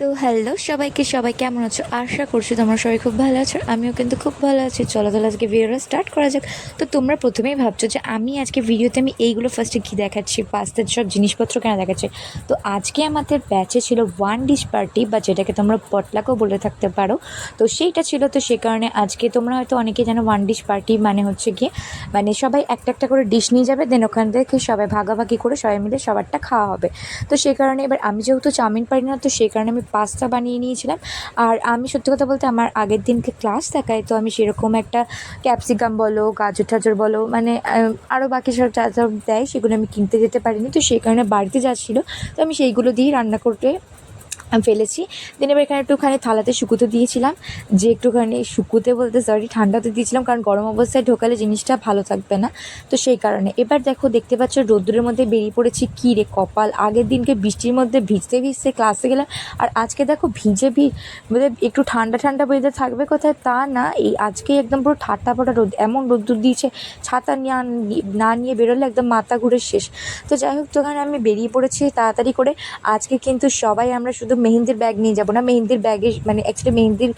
তো হ্যালো সবাইকে, সবাই কেমন আছো? আশা করছি তোমরা সবাই খুব ভালো আছো, আমিও কিন্তু খুব ভালো আছি। চলো তাহলে আজকে ভিডিওটা স্টার্ট করা যাক। তো তোমরা প্রথমেই ভাবছ যে আমি আজকে ভিডিওতে আমি এইগুলো ফার্স্টে কী দেখাচ্ছি? পাস্তার সব জিনিসপত্র কেন দেখাচ্ছি? তো আজকে আমাদের ব্যাচে ছিল ওয়ান ডিশ পার্টি বা যেটাকে তোমরা পটলাকও বলে থাকতে পারো। তো সেইটা ছিল তো সে কারণে আজকে তোমরা হয়তো অনেকে জানো ওয়ান ডিশ পার্টি মানে হচ্ছে গিয়ে মানে সবাই একটা একটা করে ডিশ নিয়ে যাবে দেন ওখান থেকে সবাই ভাগাভাগি করে সবাই মিলে সবারটা খাওয়া হবে। তো সে কারণে এবার আমি যেহেতু চাউমিন পারি না, তো সেই কারণে আমি পাস্তা বানিয়ে নিয়েছিলাম। আর আমি সত্যি কথা বলতে আমার আগের দিনকে ক্লাস থাকায় তো আমি সেরকম একটা ক্যাপসিকাম বলো, গাজর টাজর বলো মানে আরও বাকি সব যা যা দেয় সেগুলো আমি কিনতে যেতে পারিনি। তো সেই কারণে বাড়িতে যা ছিল তো আমি সেইগুলো দিয়েই রান্না করতে ফেলেছি। দেন এবার এখানে একটুখানি থালাতে শুকুতে দিয়েছিলাম। যে একটুখানি শুকুতে বলতে সরি ঠান্ডাতে দিয়েছিলাম, কারণ গরম অবস্থায় ঢোকালে জিনিসটা ভালো থাকবে না। তো সেই কারণে এবার দেখো, দেখতে পাচ্ছ রোদ্দুরের মধ্যে বেরিয়ে পড়েছি। কী রে কপাল! আগের দিনকে বৃষ্টির মধ্যে ভিজতে ভিজতে ক্লাসে গেলাম। আর আজকে দেখো ভিজে ভি মানে একটু ঠান্ডা ঠান্ডা বেঁধে থাকবে কোথায় তা না। এই আজকে একদম পুরো ঠাট্টা পড়া রোদ, এমন রোদ্দুর দিয়েছে, ছাতা না নিয়ে বেরোলে একদম মাথা ঘুরে শেষ। তো যাই হোক, তো আমি বেরিয়ে পড়েছি তাড়াতাড়ি করে। আজকে কিন্তু সবাই আমরা শুধু মেহেন্দির ব্যাগ নিয়ে যাব না। মেহেন্দির ব্যাগে মানে অ্যাকচুয়ালি মেহেন্দির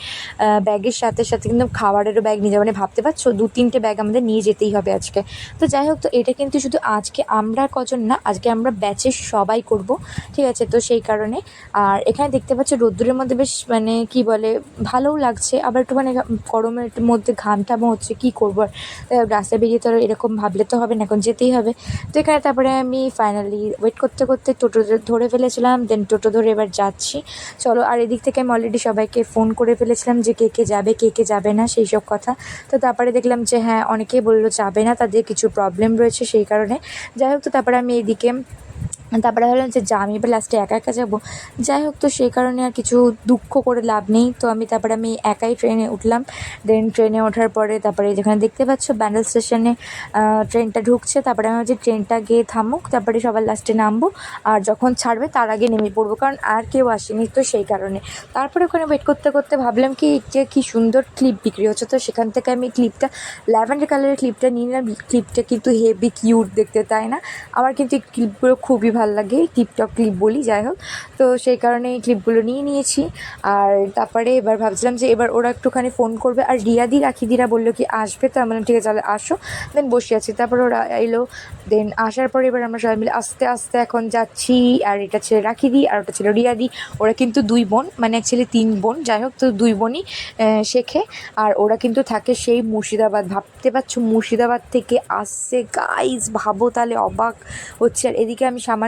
ব্যাগের সাথে সাথে কিন্তু খাবারেরও ব্যাগ নিয়ে যাব। মানে ভাবতে পারছ? দু, তিনটে ব্যাগ আমাদের নিয়ে যেতেই হবে আজকে। তো যাই হোক, তো এটা কিন্তু শুধু আজকে আমরা কজন না, আজকে আমরা ব্যাচের সবাই করব। ঠিক আছে? তো সেই কারণে। আর এখানে দেখতে পাচ্ছ, রোদ্দুরের মধ্যে বেশ মানে কি বলে, ভালোও লাগছে। আবার একটু মানে গরমের মধ্যে ঘাম টামও হচ্ছে, কী করব আর? রাস্তায় বেরিয়ে তো এরকম ভাবলে তো হবে না, এখন যেতেই হবে। তো এখানে তারপরে আমি ফাইনালি ওয়েট করতে করতে টোটো ধরে ফেলেছিলাম। দেন টোটো ধরে এবার যাচ্ছি। চলো, আর এদিক থেকে আমি অলরেডি সবাইকে ফোন করে ফেলেছিলাম যে কে কে যাবে, কে কে যাবে না, সেই সব কথা। তো তারপরে দেখলাম যে হ্যাঁ অনেকেই বলল যাবে না, তাদের কিছু প্রবলেম রয়েছে সেই কারণে। যাই হোক, তো তারপরে আমি এইদিকে তারপরে ভাবলাম যে, যা, আমি এবার লাস্টে একা একা যাব। যাই হোক, তো সেই কারণে আর কিছু দুঃখ করে লাভ নেই। তো আমি তারপরে আমি একাই ট্রেনে উঠলাম। দেন ট্রেনে ওঠার পরে তারপরে যেখানে দেখতে পাচ্ছ ব্যান্ডেল স্টেশনে ট্রেনটা ঢুকছে। তারপরে আমি ভাবছি ট্রেনটা গিয়ে থামুক, তারপরে সবার লাস্টে নামবো। আর যখন ছাড়বে, তার আগে নেমে পড়ব। কারণ আর কেউ আসেনি তো সেই কারণে। তারপরে ওখানে ওয়েট করতে করতে ভাবলাম কি, যে কী সুন্দর ক্লিপ বিক্রি হচ্ছে। তো সেখান থেকে আমি ক্লিপটা ল্যাভেন্ডার কালারের ক্লিপটা নিয়ে নিলাম। ক্লিপটা কিন্তু হেভি কিউট দেখতে, তাই না? আমার কিন্তু এই ক্লিপগুলো খুবই ভালো লাগে টিপটপ ক্লিপ বলি, যাই হোক। তো সেই কারণে এই ক্লিপগুলো নিয়ে নিয়েছি। আর তারপরে এবার ভাবছিলাম যে এবার ওরা একটুখানি ফোন করবে। আর রিয়াদি, রাখিদিরা বলল কি, আসবে? তো আমি ঠিক আছে, তাহলে আসো। দেন বসে আছি। তারপর ওরা এলো। দেন আসার পরে এবার আমরা সবাই মিলে আস্তে আস্তে এখন যাচ্ছি। আর এটা ছিল রাখিদি, আর ওটা ছিল রিয়াদি। ওরা কিন্তু দুই বোন মানে অ্যাকচুয়ালি তিন বোন। যাই হোক, তো দুই বোনই শেখে। আর ওরা কিন্তু থাকে সেই মুর্শিদাবাদ। ভাবতে পারছ, মুর্শিদাবাদ থেকে আসছে। গাইজ ভাবো তাহলে, অবাক হচ্ছে। আর এদিকে আমি সামান্য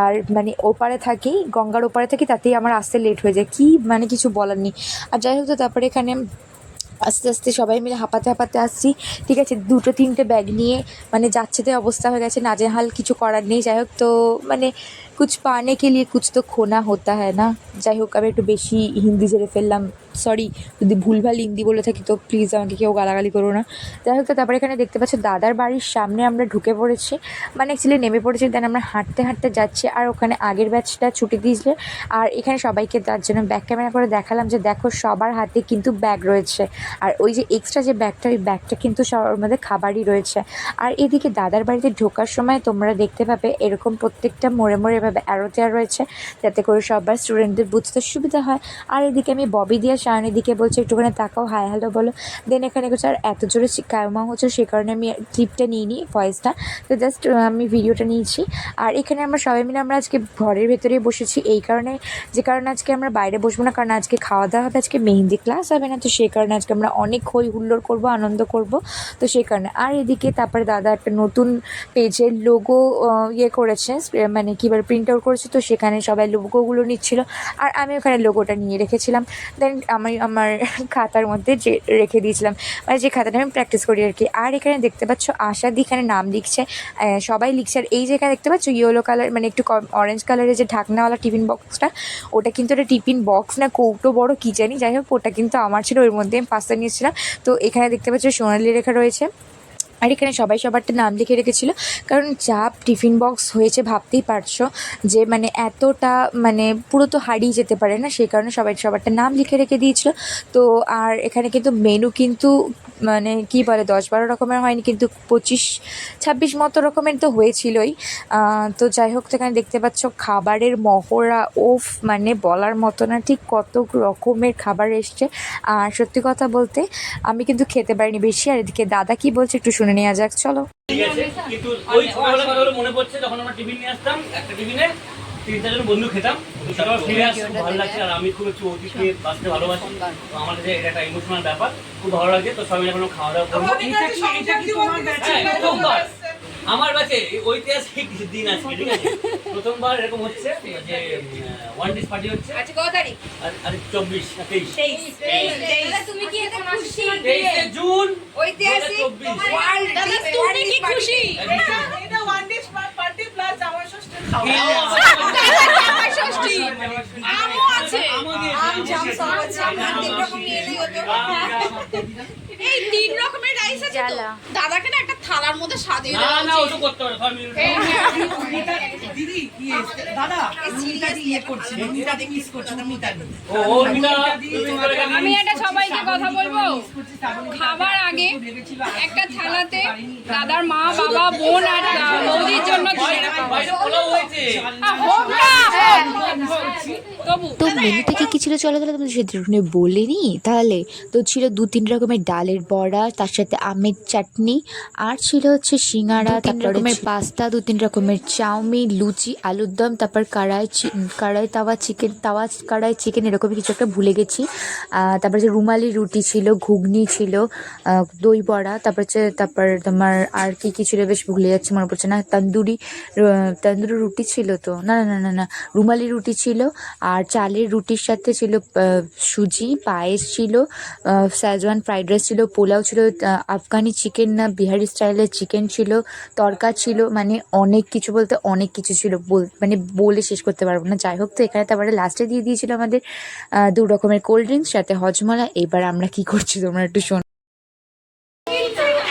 আর মানে ওপারে থাকি, গঙ্গার ওপারে থাকি, তাতেই আমার আসতে লেট হয়ে যায়। কী মানে কিছু বলার নেই। আর যাই হোক তো, তারপরে এখানে আস্তে আস্তে সবাই মিলে হাঁপাতে হাঁপাতে আসছি। ঠিক আছে, দুটো তিনটে ব্যাগ নিয়ে মানে যাচ্ছে অবস্থা হয়ে গেছে, নাজেহাল কিছু করার নেই। যাই হোক তো মানে কুছ পানে কে লিয়ে কুছ তো খোনা হতা হ্যায় না। যাই হোক, আমি একটু বেশি হিন্দি ঝেড়ে ফেললাম। সরি, যদি ভুলভাল হিন্দি বলে থাকি, তো প্লিজ আমাকে কেউ গালাগালি করো না। যাই হোক তারপরে এখানে দেখতে পাচ্ছ, দাদার বাড়ির সামনে আমরা ঢুকে পড়েছি। মানে অ্যাকচুয়ালি নেমে পড়েছি দেন আমরা হাঁটতে হাঁটতে যাচ্ছি, আর ওখানে আগের ব্যাচটা ছুটি দিয়েছিলে আর এখানে সবাইকে তার জন্য ব্যাক ক্যামেরা করে দেখালাম যে, দেখো সবার হাতে কিন্তু ব্যাগ রয়েছে। আর ওই যে এক্সট্রা যে ব্যাগটা ওই ব্যাগটা কিন্তু সবার মধ্যে খাবারই রয়েছে। আর এদিকে দাদার বাড়িতে ঢোকার সময় তোমরা দেখতে পাবে, এরকম প্রত্যেকটা মোড়ে মোড়ে এভাবে অ্যারো দেওয়া রয়েছে, যাতে করে সবার স্টুডেন্টদের বুঝতে সুবিধা হয়। আর এদিকে আমি ববি দিয়ে সায়নের দিকে বলছে, একটুখানি তাকাও হাই হ্যালো বলো। দেন এখানে কিছু আর এত জোরে কায়মা হচ্ছে, সে কারণে আমি ক্লিপটা নিয়ে নিই ভয়েসটা। তো জাস্ট আমি ভিডিওটা নিয়েছি। আর এখানে আমরা সবাই মিলে আমরা আজকে ঘরের ভেতরেই বসেছি। এই কারণে, যে কারণে আজকে আমরা বাইরে বসবো না, কারণ আজকে খাওয়া দাওয়া হবে, আজকে মেহেন্দি ক্লাস হবে না, তো সেই কারণে আজকে আমরা অনেক হই হুল্লোড় করব, আনন্দ করব, তো সেই কারণে। আর এদিকে তারপরে দাদা একটা নতুন পেজের লোগো ইয়ে করেছে মানে কীভাবে প্রিন্ট আউট করেছে, তো সেখানে সবাই লোগোগুলো নিচ্ছিল। আর আমি ওখানে লোগোটা নিয়ে রেখেছিলাম। দেন আমি আমার খাতার মধ্যে যে রেখে দিয়েছিলাম। মানে যে খাতাটা আমি প্র্যাকটিস করি আর কি। আর এখানে দেখতে পাচ্ছ আশা এখানে নাম লিখছে। সবাই লিখছে। আর এই জায়গায় দেখতে পাচ্ছ ইয়েলো কালার মানে একটু অরেঞ্জ কালারের যে ঢাকনাওয়ালা টিফিন বক্সটা ওটা কিন্তু একটা টিফিন বক্স না কৌটো বড়, কী জানি। যাই হোক, ওটা কিন্তু আমার ছিল, ওর মধ্যে আমি পাস্তা নিয়েছিলাম। তো এখানে দেখতে পাচ্ছ সোনালি রেখা রয়েছে। আর এখানে সবাই সবারটা নাম লিখে রেখেছিল। কারণ চাপ টিফিন বক্স হয়েছে, ভাবতেই পারছ যে মানে এতটা মানে পুরো তো হারিয়ে যেতে পারে না, সেই কারণে সবাই সবারটা নাম লিখে রেখে দিয়েছিল। তো আর এখানে কিন্তু মেনু কিন্তু মানে কি বলে, দশ বারো রকমের হয়নি, কিন্তু পঁচিশ, ছাব্বিশ মতো রকমের তো হয়েছিলই। তো যাই হোক, তো এখানে দেখতে পাচ্ছ খাবারের মহড়া, ওফ মানে বলার মতো না, ঠিক কত রকমের খাবার এসছে। আর সত্যি কথা বলতে, আমি কিন্তু খেতে পারিনি বেশি। আর এদিকে দাদা কি বলছে একটু শুনে নেওয়া যাক চলো। কিন্তু ওই ছোটবেলার কথাগুলো মনে পড়ছে যখন আমরা টিফিন নিয়ে আসতাম একটা টিফিনে তিন চারজন বন্ধু খেতাম। তারপর ফিরে আসতে ভালো লাগছে আর আমি খুব একটু অতিথি বাঁচতে ভালোবাসি। তো আমার কাছে এটা একটা ইমোশনাল ব্যাপার খুব ভালো লাগছে। তো সবাই এখন খাওয়া দাওয়া করব। তোমার আমার কাছে ঐতিহাসিক দিন আছে ঠিক আছে? প্রথমবার এরকম হচ্ছে যে ওয়ান ডিস পার্টি হচ্ছে। আচ্ছা কত তারিখ? আর আর চব্বিশ না তেইশ দাদা তুমি কি এতে খুশি? তেইশে জুন ঐতিহাসিক চব্বিশ। ওয়ার্ল্ড দাদা তুমি কি খুশি? এটা ওয়ান ডিস পার্টি প্লাস দাদাকে না একটা থালার মধ্যে সবাইকে কথা বলব। খাবার আগে একটা থালাতে দাদার মা, বাবা, বোন আর বৌদির জন্য হয়। হয়েছে হোক না তো মেনু থেকে কি ছিল? চলো তাহলে তোমাদের সেটা বলে নি তাহলে তো ছিল দু তিন রকমের ডালের বড়া তার সাথে আমের চাটনি আর ছিল হচ্ছে সিঙ্গারা তিন রকমের পাস্তা দু তিন রকমের চাউমিন লুচি আলুর দম তারপর কড়াই কড়াই তাওয়া চিকেন তাওয়া কড়াই চিকেন এরকমই কিছু একটা ভুলে গেছি। তারপর যে রুমালি রুটি ছিল ঘুগনি ছিল দই বড়া তারপর হচ্ছে তারপর তোমার আর কি কি ছিল বেশ ভুলে যাচ্ছে মনে পড়ছে না। তন্দুরি তন্দুরি রুটি ছিল তো। না না না না না রুমালি রুটি ছিল আর চালের রুটির সাথে ছিল সুজি, পায়েস ছিল স্যাজওয়ান ফ্রাইড রাইস ছিল, পোলাও ছিল আফগানি চিকেন না, বিহারি স্টাইলের চিকেন ছিল, তরকা ছিল মানে অনেক কিছু বলতে অনেক কিছু ছিল মানে বলে শেষ করতে পারব না। যাই হোক, তো এখানে তারপরে লাস্টে দিয়ে দিয়েছিল আমাদের দু রকমের কোল্ড ড্রিঙ্কস সাথে হজমলা। এবার আমরা কি করছি তোমরা একটু শোনো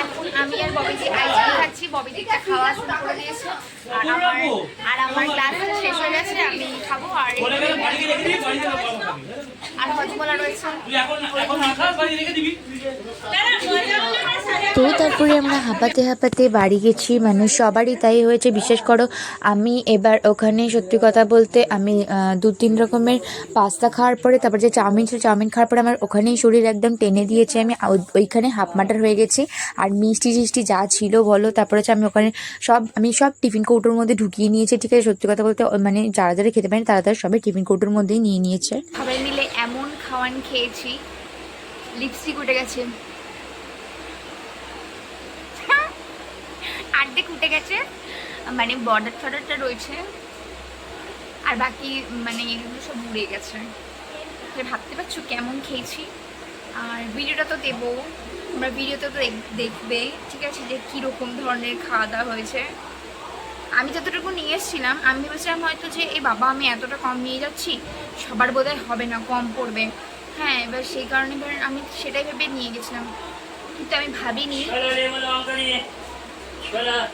এখন আমি আর ববিদি আইসক্রিম খাচ্ছি ববিদি খাওয়া শুরু করে দিয়েছে আর আমার আর আমার ক্লাস শেষ হয়ে গেছে আমি খাব আর তো তারপরে আমরা হাঁপাতে হাঁপাতে বাড়ি গেছি মানে সবারই তাই হয়েছে, বিশেষ করো আমি এবার ওখানে সত্যি কথা বলতে আমি দু তিন রকমের পাস্তা খাওয়ার পরে, তারপর যে চাউমিন ছিল, চাউমিন খাওয়ার পরে আমার ওখানেই শরীর একদম টেনে দিয়েছে, আমি ওইখানে হাফ মাটার হয়ে গেছি। আর মিষ্টি টিষ্টি যা ছিল বলো, তারপরে হচ্ছে আমি ওখানে সব, আমি সব টিফিন কৌটোর মধ্যে ঢুকিয়ে নিয়েছি, ঠিক আছে? সত্যি কথা বলতে মানে যারা যারা খেতে পারেন, তারা তারা সবাই টিফিন কৌটোর মধ্যেই নিয়ে নিয়েছে। সবাই মিলে খাওয়ান খেয়েছি লিপস্টিক উঠে গেছে। আর্ধেক উঠে গেছে। মানে বর্ডার টর্ডারটা রয়েছে। আর বাকি মানে এগুলো সব উড়ে গেছে। ভাবতে পারছ কেমন খেয়েছি? আর ভিডিওটা তো দেবো। তোমরা ভিডিওতে তো দেখ- দেখবে। ঠিক আছে, যে কীরকম ধরনের খাওয়া দাওয়া হয়েছে। আমি যতটুকু নিয়ে এসেছিলাম, আমি ভেবেছিলাম হয়তো যে এই বাবা, আমি এতটা কম নিয়ে যাচ্ছি? সবার বোধহয় হবে না, কম পড়বে। হ্যাঁ এবার সেই কারণে এবার আমি সেটাই ভেবে নিয়ে গেছিলাম। কিন্তু আমি ভাবিনি।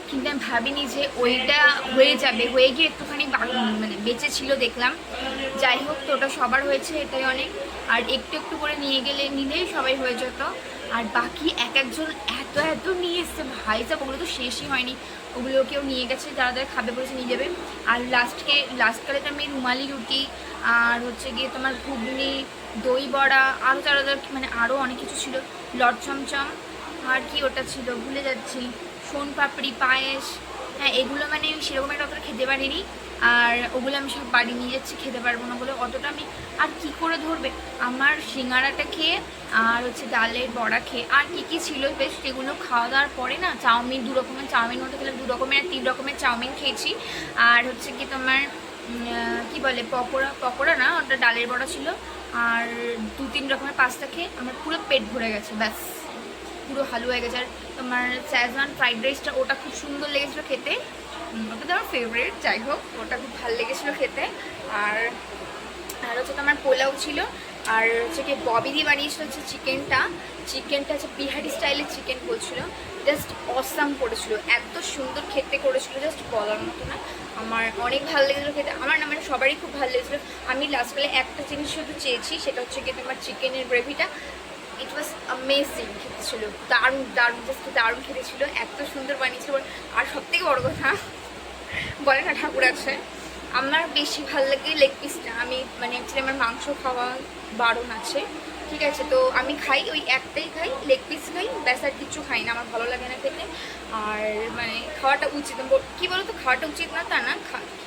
কিন্তু আমি ভাবিনি যে ওইটা হয়ে যাবে। হয়ে গিয়ে একটুখানি মানে বেঁচে ছিল দেখলাম। যাই হোক, তো ওটা সবার হয়েছে এটাই অনেক। আর একটু একটু করে নিয়ে গেলে নিলেই সবাই হয়ে যেত। আর বাকি এক একজন এত এত নিয়ে এসছে, ভাই যা ওগুলো তো শেষই হয়নি। ওগুলো কেউ নিয়ে গেছে, যারা যারা খাবে বলেছে নিয়ে যাবে। আর লাস্টকে লাস্টকালে তো আমি রুমালি রুটি, আর হচ্ছে গিয়ে তোমার ঘুগনি, দই বড়া, আরও যারা যারা মানে আরও অনেক কিছু ছিল। লট চমচম, আর কি ওটা ছিল, ভুলে যাচ্ছি। সোন পাপড়ি, পায়েস হ্যাঁ এগুলো মানে আমি সেরকম একটা অতটা খেতে পারিনি। আর ওগুলো আমি সব বাড়ি নিয়ে যাচ্ছি, খেতে পারব না বলে অতটা আমি আর কি করে ধরবে? আমার সিঙ্গারাটা খেয়ে আর হচ্ছে ডালের বড়া খেয়ে আর কি কি ছিল বেশ সেগুলো খাওয়া দাওয়ার পরে না চাউমিন, দু রকমের চাউমিন মতো খেলাম, দু রকমের তিন রকমের চাউমিন খেয়েছি। আর হচ্ছে কি তোমার কি বলে, পকোড়া পকোড়া না, ওটা ডালের বড়া ছিল। আর দু তিন রকমের পাস্তা খেয়ে আমার পুরো পেট ভরে গেছে, ব্যাস। পুরো হালুয়া হয়ে গেছে। আর তোমার স্যাজওয়ান ফ্রাইড রাইসটা ওটা খুব সুন্দর লেগেছিলো খেতে। ওটা তো আমার ফেভারিট যাই হোক, ওটা খুব ভালো লেগেছিলো খেতে। আর আর হচ্ছে তোমার পোলাও ছিল, আর হচ্ছে কি ববিদি বানিয়েছিল হচ্ছে চিকেনটা। চিকেনটা হচ্ছে বিহারি স্টাইলের চিকেন বলছিল। জাস্ট অসাম করেছিল, এত সুন্দর খেতে করেছিল জাস্ট বলার মতো না। আমার অনেক ভালো লেগেছিলো খেতে। আমার না মানে সবারই খুব ভালো লেগেছিলো। আমি লাস্টবেলা একটা জিনিস শুধু চেয়েছি, সেটা হচ্ছে কি তোমার চিকেনের গ্রেভিটা ওয়াজ অ্যামেজিং খেতে দারুণ দারুণ জাস্ট দারুণ খেতে ছিল এত সুন্দর বানিয়েছিল। আর সবথেকে বড় কথা, বলে না ঠাকুর আছে, আমার বেশি ভালো লাগে লেগ পিসটা আমি মানে অ্যাকচুয়ালি আমার মাংস খাওয়া বারণ আছে, ঠিক আছে? তো আমি খাই, ওই একটাই খাই লেগ পিস খাই, ব্যাস আর কিছু খাই না, আমার ভালো লাগে না খেতে। আর মানে খাওয়াটা উচিত বল- কি বলতো, খাওয়াটা উচিত না তা না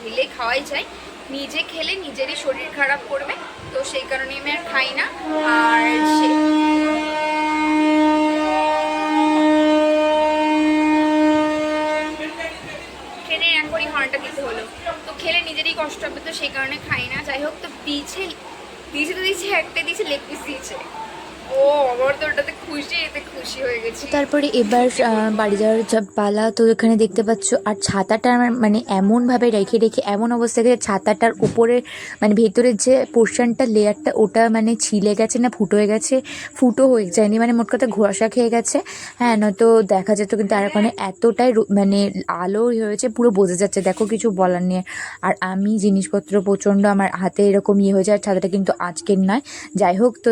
খেলে খাওয়াই যায়। নিজে খেলে নিজেরই শরীর খারাপ করবে। তো সেই কারণে আমি আর খাই না। আর সে ট্রেনে এখনই হর্নটা দিতে হলো। তো খেলে নিজেরই কষ্ট হবে, তো সেই কারণে খাই না। যাই হোক, তো দিয়েছে দিয়েছে তো দিয়েছে, একটা দিয়েছে, লেগ পিস দিয়েছে। তারপরে এবার বাড়ি যাওয়ার পালা, তো এখানে দেখতে পাচ্ছ, আর ছাতাটা মানে এমনভাবে রেখে রেখে এমন অবস্থা গেছে, ছাতাটার উপরে মানে ভেতরের যে পোর্শনটা, লেয়ারটা, ওটা মানে ছিলে গেছে না ফুটো হয়ে গেছে, ফুটো হয়ে যায়নি মানে মোট কথা ঘোরাসা খেয়ে গেছে। হ্যাঁ নয়তো দেখা যেত কিন্তু আর ওখানে এতটাই মানে আলো হয়েছে, পুরো বোঝা যাচ্ছে, দেখো কিছু বলার নেই। আর আমি জিনিসপত্র প্রচণ্ড আমার হাতে এরকম ইয়ে হয়ে যায় ছাতাটা কিন্তু আজকের নয়। যাই হোক, তো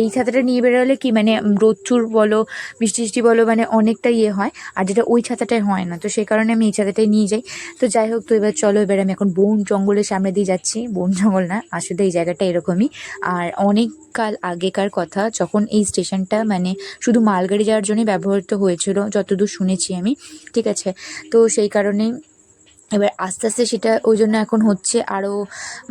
এই ছাতাটা নিয়ে বেরোলে কি মানে রোদচুর বলো বৃষ্টি টিষ্টি বলো মানে অনেকটা ইয়ে হয়, আর যেটা ওই ছাতাটায় হয় না। তো সেই কারণে আমি এই ছাতাটাই নিয়ে যাই। তো যাই হোক, তো এবার চলো, এবার আমি এখন বন জঙ্গলের সামনে দিয়ে যাচ্ছি। বন জঙ্গল না, আসলে এই জায়গাটা এরকমই। আর অনেক কাল আগেকার কথা, যখন এই স্টেশনটা মানে শুধু মালগাড়ি যাওয়ার জন্যই ব্যবহৃত হয়েছিল, যতদূর শুনেছি আমি, ঠিক আছে? তো সেই কারণেই এবার আস্তে আস্তে সেটা ওই জন্য এখন হচ্ছে আরও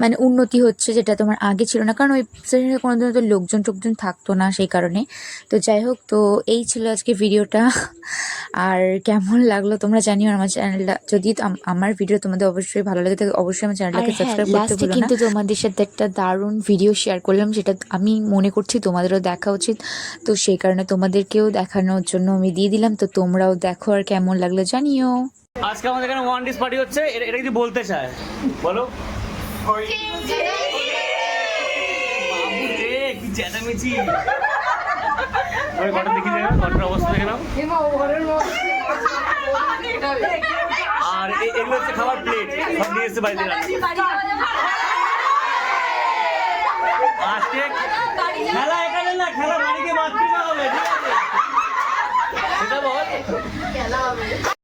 মানে উন্নতি হচ্ছে যেটা তোমার আগে ছিল না। কারণ ওই স্টেশনে কোনো দিনও তো লোকজন টোকজন থাকতো না সেই কারণে। তো যাই হোক তো এই ছিল আজকে ভিডিওটা। আর কেমন লাগল তোমরা জানিও আমার চ্যানেলটা। যদি আমার ভিডিও তোমাদের অবশ্যই ভালো লাগে তাহলে অবশ্যই আমার চ্যানেলটাকে সাবস্ক্রাইব করতে ভুলো না। কিন্তু তোমাদের সাথে একটা দারুণ ভিডিও শেয়ার করলাম যেটা আমি মনে করছি তোমাদেরও দেখা উচিত। তো সেই কারণে তোমাদেরকেও দেখানোর জন্য আমি দিয়ে দিলাম। তো তোমরাও দেখো আর কেমন লাগল জানিও। আজকে আমাদের এখানে ওয়ান ডিস পার্টি হচ্ছে। এটা কি বলতে চায়, বলো। কি দেখি অবস্থা আর এগুলো হচ্ছে খাবার প্লেট নিয়ে এসে বাড়িতে খেলা এখানে না, খেলা হবে সেটা বল। খেলা হবে